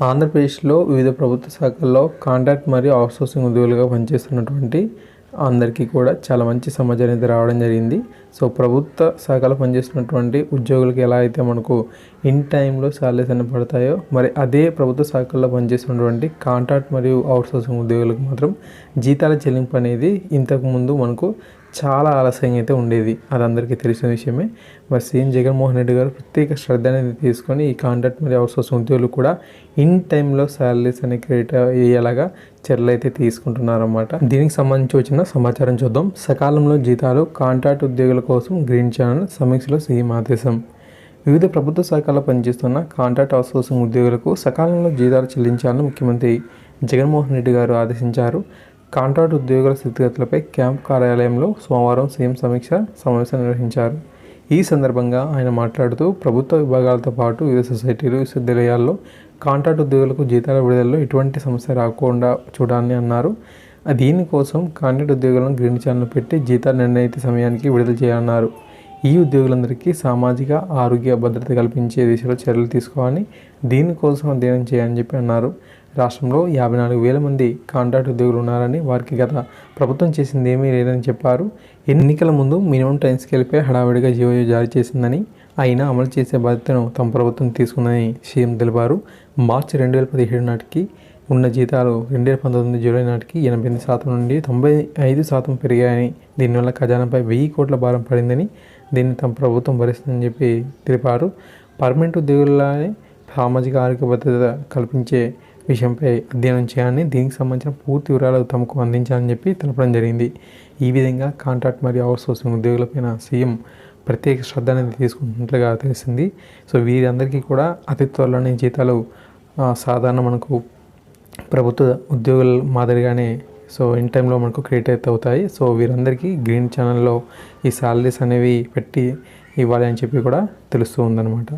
ఆంధ్రప్రదేశ్లో వివిధ ప్రభుత్వ శాఖల్లో కాంట్రాక్ట్ మరియు అవుట్సోర్సింగ్ ఉద్యోగులుగా పనిచేస్తున్నటువంటి అందరికీ కూడా చాలా మంచి సమాచారం అయితే రావడం జరిగింది. సో ప్రభుత్వ శాఖలో పనిచేస్తున్నటువంటి ఉద్యోగులకు ఎలా అయితే మనకు ఇన్ టైంలో శాలరీస్ అన్ని పడతాయో మరి అదే ప్రభుత్వ శాఖల్లో పనిచేస్తున్నటువంటి కాంట్రాక్ట్ మరియు అవుట్సోర్సింగ్ ఉద్యోగులకు మాత్రం జీతాల చెల్లింపు అనేది ఇంతకుముందు మనకు చాలా ఆలస్యంగా అయితే ఉండేది. అది అందరికీ తెలిసిన విషయమే. మరి సీఎం జగన్మోహన్ రెడ్డి గారు ప్రత్యేక శ్రద్ధ అనేది తీసుకొని ఈ కాంట్రాక్ట్ మరియు అవుట్సోర్సింగ్ ఉద్యోగులు కూడా ఇన్ టైంలో శాలరీస్ అనేవి క్రియేట్ అయ్యేలాగా చర్యలు అయితే తీసుకుంటున్నారన్నమాట. దీనికి సంబంధించి వచ్చిన సమాచారం చూద్దాం. సకాలంలో జీతాలు కాంట్రాక్ట్ ఉద్యోగుల కోసం గ్రీన్ ఛానల్ సమీక్షలో సీఎం ఆదేశం. వివిధ ప్రభుత్వ శాఖల్లో పనిచేస్తున్న కాంట్రాక్ట్ అవుట్సోర్సింగ్ ఉద్యోగులకు సకాలంలో జీతాలు చెల్లించాలని ముఖ్యమంత్రి జగన్మోహన్ రెడ్డి గారు ఆదేశించారు. కాంట్రాక్ట్ ఉద్యోగుల స్థితిగతులపై క్యాంప్ కార్యాలయంలో సోమవారం సీఎం సమీక్ష సమావేశం నిర్వహించారు. ఈ సందర్భంగా ఆయన మాట్లాడుతూ ప్రభుత్వ విభాగాలతో పాటు వివిధ సొసైటీలు విశ్వవిద్యాలయాల్లో కాంట్రాక్ట్ ఉద్యోగులకు జీతాల విడుదలలో ఎటువంటి సమస్య రాకుండా చూడాలని అన్నారు. దీనికోసం కాంట్రాక్ట్ ఉద్యోగులను గ్రీన్ ఛానల్ పెట్టి జీతాలు నిర్ణయిత సమయానికి విడుదల చేయాలన్నారు. ఈ ఉద్యోగులందరికీ సామాజిక ఆరోగ్య భద్రత కల్పించే దిశలో చర్యలు తీసుకోవాలని దీనికోసం అధ్యయనం చేయాలని చెప్పి అన్నారు. రాష్ట్రంలో యాభై నాలుగు వేల మంది కాంట్రాక్ట్ ఉద్యోగులు ఉన్నారని వారికి గత ప్రభుత్వం చేసింది ఏమీ లేదని చెప్పారు. ఎన్నికల ముందు మినిమం టైం స్కేల్పై హడావిడిగా జీవో జారీ చేసిందని అయినా అమలు చేసే బాధ్యతను తమ ప్రభుత్వం తీసుకుందని సీఎం తెలిపారు. మార్చి రెండు వేల పదిహేడు నాటికి ఉన్న జీతాలు రెండు వేల పంతొమ్మిది జూలై నాటికి ఎనభై ఎనిమిది శాతం నుండి తొంభై ఐదు శాతం పెరిగాయని దీనివల్ల ఖజానాపై వెయ్యి కోట్ల భారం పడిందని దీన్ని తమ ప్రభుత్వం భరిస్తుందని చెప్పి తెలిపారు. పర్మనెంట్ ఉద్యోగులనే సామాజిక ఆరోగ్య భద్రత కల్పించే విషయంపై అధ్యయనం చేయాలని దీనికి సంబంధించిన పూర్తి వివరాలు తమకు అందించాలని చెప్పి తెలపడం జరిగింది. ఈ విధంగా కాంట్రాక్ట్ మరియు అవుట్సోర్సింగ్ ఉద్యోగులపైన సీఎం ప్రత్యేక శ్రద్ధ అనేది తీసుకుంటున్నట్లుగా తెలిసింది సో వీరందరికీ కూడా అతి త్వరలోనే జీతాలు సాధారణ మనకు ప్రభుత్వ ఉద్యోగుల మాదిరిగానే సో ఇన్ టైంలో మనకు క్రియేట్ అయితే అవుతాయి. సో వీరందరికీ గ్రీన్ ఛానల్లో ఈ శాలరీస్ అనేవి పెట్టి ఇవ్వాలి అని చెప్పి కూడా తెలుస్తూ ఉందన్నమాట.